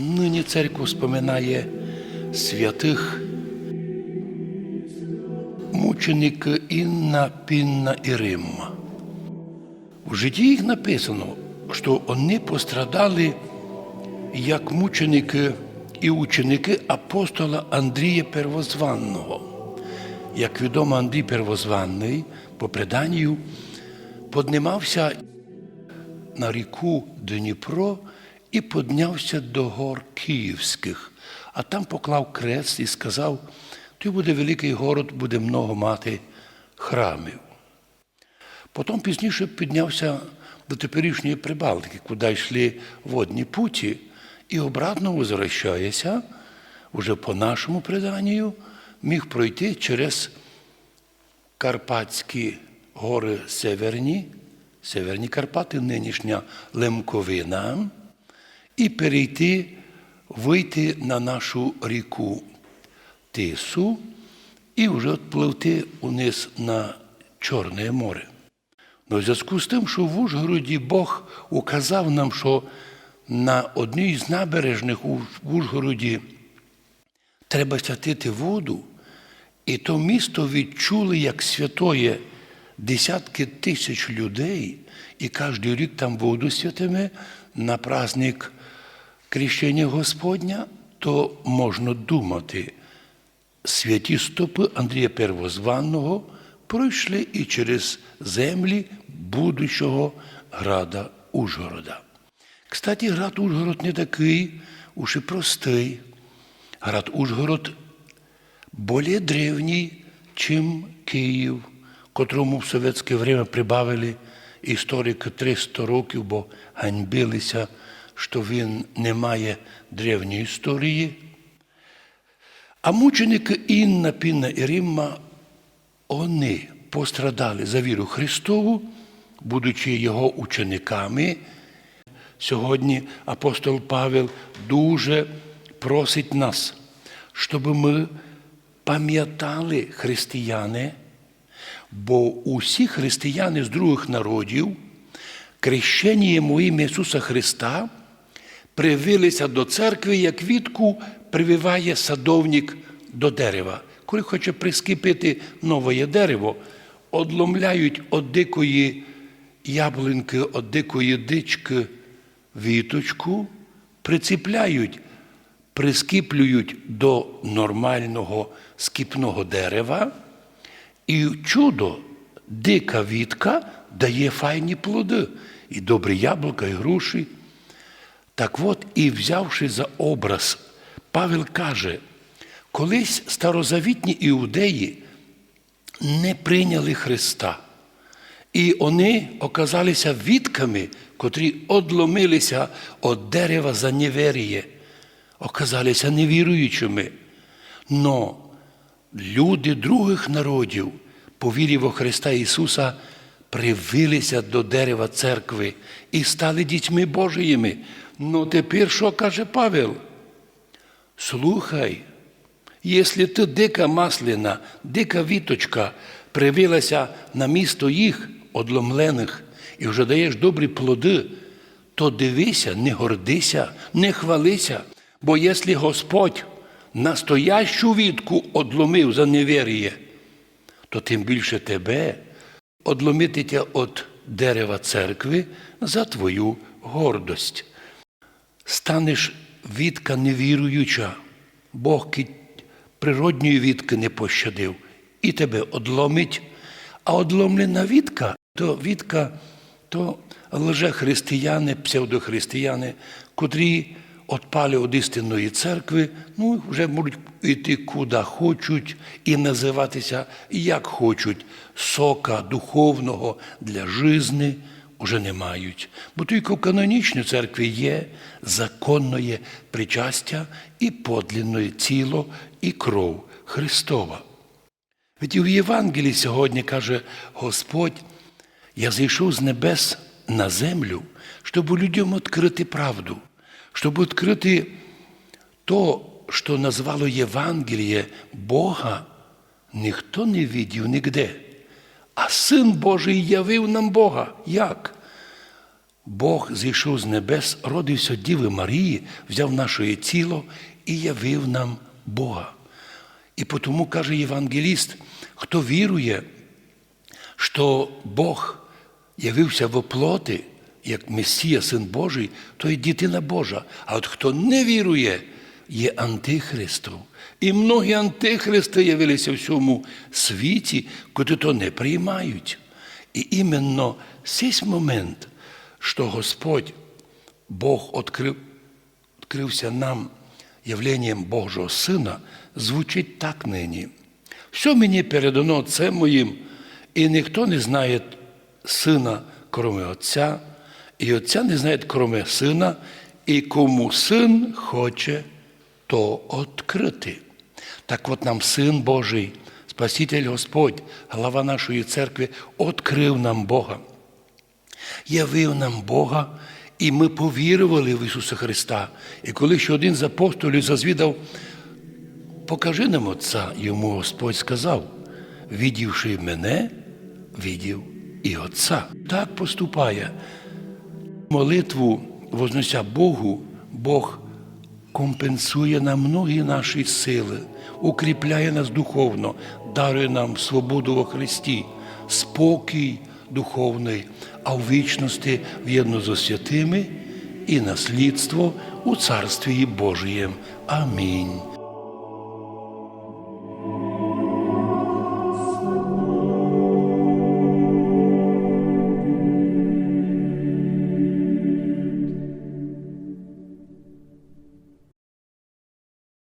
Нині церква споминає святих мученики Інна, Пінна і Римма. У житті їх написано, що вони пострадали як мученики і ученики апостола Андрія Первозванного. Як відомо, Андрій Первозванний по преданню поднимався на ріку Дніпро і піднявся до гор Київських, а там поклав крест і сказав: той буде великий город, буде много мати храмів. Потім пізніше піднявся до теперішньої Прибалтики, куди йшли водні путі, і обратно возвращається, уже по нашому преданню, міг пройти через Карпатські гори Северні, Северні Карпати, нинішня Лемковина, і перейти, вийти на нашу ріку Тису і вже відпливти униз на Чорне море. Ну, в зв'язку з тим, що в Ужгороді Бог указав нам, що на одній з набережних у Ужгороді треба святити воду, і то місто відчули як святоє десятки тисяч людей, і кожен рік там воду святиме на праздник Крещення Господня, то можна думати, святі стопи Андрія Первозванного пройшли і через землі будущого града Ужгорода. Кстати, град Ужгород не такий уж і простий. Град Ужгород более древній, чим Київ, котрому в совєтське время прибавили історики 300 років, бо ганьбилися, що він не має древньої історії. А мученики Інна, Пінна і Римма, вони пострадали за віру Христову, будучи його учениками. Сьогодні апостол Павел дуже просить нас, щоб ми пам'ятали християни, бо усі християни з других народів, крещенням у ім'я Ісуса Христа, привилися до церкви, як вітку прививає садовник до дерева. Коли хоче прискипити нове дерево, одломляють від дикої яблуньки, від дикої дички віточку, приціпляють, прискіплюють до нормального скіпного дерева, і чудо, дика вітка дає файні плоди, і добрі яблука, і груші. Так от, і взявши за образ, Павел каже, колись старозавітні іудеї не прийняли Христа. І вони оказалися вітками, котрі одломилися від дерева за неверіє, оказалися невіруючими. Но люди других народів, по вірі Христа Ісуса, привилися до дерева церкви і стали дітьми Божіїми. Ну тепер що каже Павел? Слухай, якщо ти дика маслина, дика віточка привилася на місто їх одломлених і вже даєш добрі плоди, то дивися, не гордися, не хвалися, бо якщо Господь настоящу вітку одломив за невір'я, то тим більше тебе одломити від дерева церкви за твою гордость. Станеш вітка невіруюча, Бог природньої вітки не пощадив. І тебе одломить, а одломлена вітка, то вітка, то лжехристияни, псевдохристияни, котрі отпали від істинної церкви, ну вже можуть йти куди хочуть і називатися як хочуть, сока духовного для жизни уже не мають. Бо тільки в канонічній церкві є законне причастя і подлинне тіло і кров Христова. Ведь і в Євангелії сьогодні каже Господь, я зійшов з небес на землю, щоб людям відкрити правду, щоб відкрити то, що назвало Євангеліє Бога, ніхто не видів нігде. А Син Божий явив нам Бога. Як? Бог зійшов з небес, родився Діви Марії, взяв наше тіло і явив нам Бога. І тому каже євангеліст, хто вірує, що Бог явився в оплоти, як Месія, Син Божий, то є дитина Божа. А от хто не вірує, є антихристом. І многі антихристи явилися в цьому світі, коли то не приймають. І іменно цей момент, що Господь, Бог відкрив, відкрився нам явленням Божого Сина, звучить так нині. Все мені передано Отцем моїм, і ніхто не знає Сина, кроме Отця, і Отця не знає, кроме Сина, і кому син хоче, то відкрити. Так от нам Син Божий, Спаситель Господь, глава нашої церкви, відкрив нам Бога явив нам Бога, і ми повірували в Ісуса Христа. І коли ще один з апостолів зазвідав, покажи нам Отця, йому Господь сказав, відівши мене, відів і Отця. Так поступає. Молитву вознося Богу, Бог компенсує нам многі наші сили, укріпляє нас духовно, дарує нам свободу во Христі, спокій духовний, а в вічності в'єдно зо святими і наслідство у Царстві Божієм. Амінь.